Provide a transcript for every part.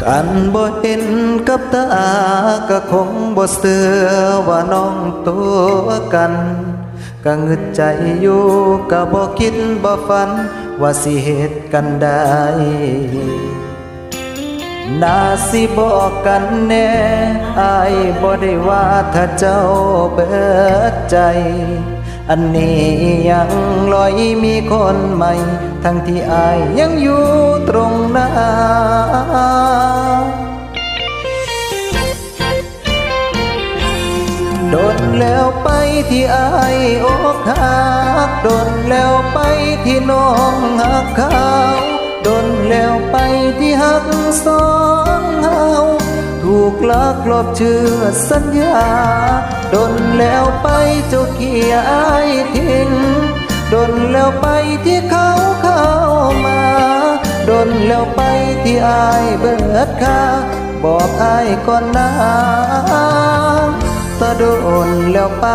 ขันบ่เห็นกับตาก็คงบ่เสือว่าน้องตัวกันก็งึดใจอยู่ก็บ่คิดบ่ฝัน ว่าสิเหตุกันได้น่าสิบอกกันแน่อายบ่ได้ว่าถ้าเจ้าเบิดใจ อันนี้ยังลอยมีคนใหม่ ทั้งที่อายยังอยู่ตรงหน้ ที่อายอกหักโดนแล้วไปที่น้องหักเขาโดนแล้วไปที่หักสองเฮาถูกลักลบเชื่อสัญญาโดนแล้วไปเจ้าเกียอายทิ้งโดนแล้วไปที่เขาเข้ามาโดนแล้วไปที่อายเบิดค่าบอกอายก่อนนะ ตะโดนแล้วไป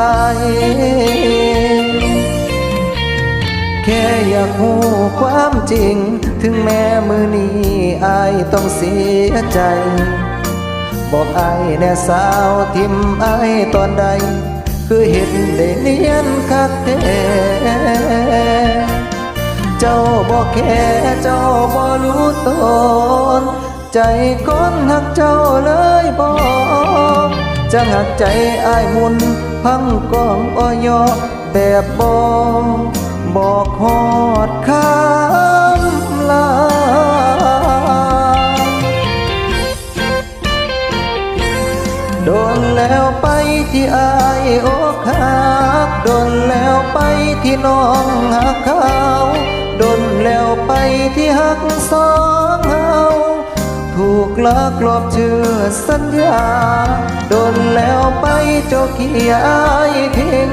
แค่อยากหูความจริง ถึงแม้มือนี้อายต้องเสียใจ บอกอายแน่สาวทิมอายตอนใด คือเห็นได้เนียนคักแท้เจ้าบอกแค่เจ้าบ่รู้ตน ใจคนหักเจ้าเลยบอก จะหักใจอายมุน พังกองออยแบบบอกบอกฮอดคำลาโดนแล้วไปที่อายอกหักโดนแล้วไปที่น้องหักเขาโดนแล้วไปที่หักสอ ลักลอบเชื่อสัญญา โดนแล้วไปเจ้าเกียอายทิ้ง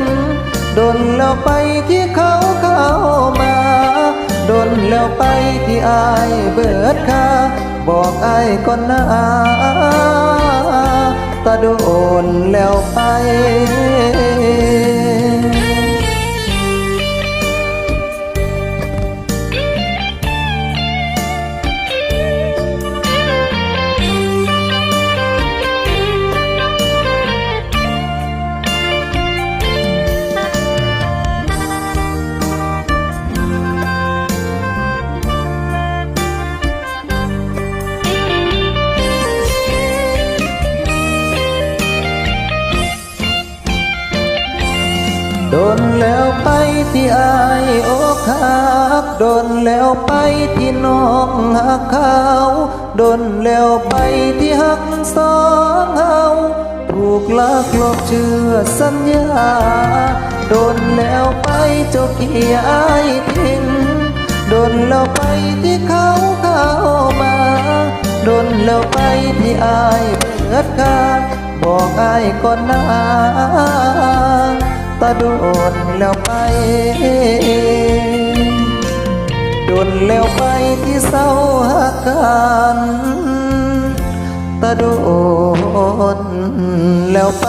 โดนแล้วไปที่เขาเข้ามา โดนแล้วไปที่อายเบิดค่าบอกอายก่อนนะตาโดนแล้วไป ดนแล้วไปที่อายอกหักโดนแล้วไปที่น้องหักเขาโดนแล้วไปที่หักสองเฮาถูกลักลบเชื่อสัญญา โดนแล้วไปเจ้าเกียอายทิ้งโดนแล้วไปที่เขาเข้ามา โดนแล้วไปที่อายเบิดค่าบอกอายก่อนนะ ตาโดนแล้วไป โดนแล้วไปที่เศร้าหักกันตาโดนแล้วไป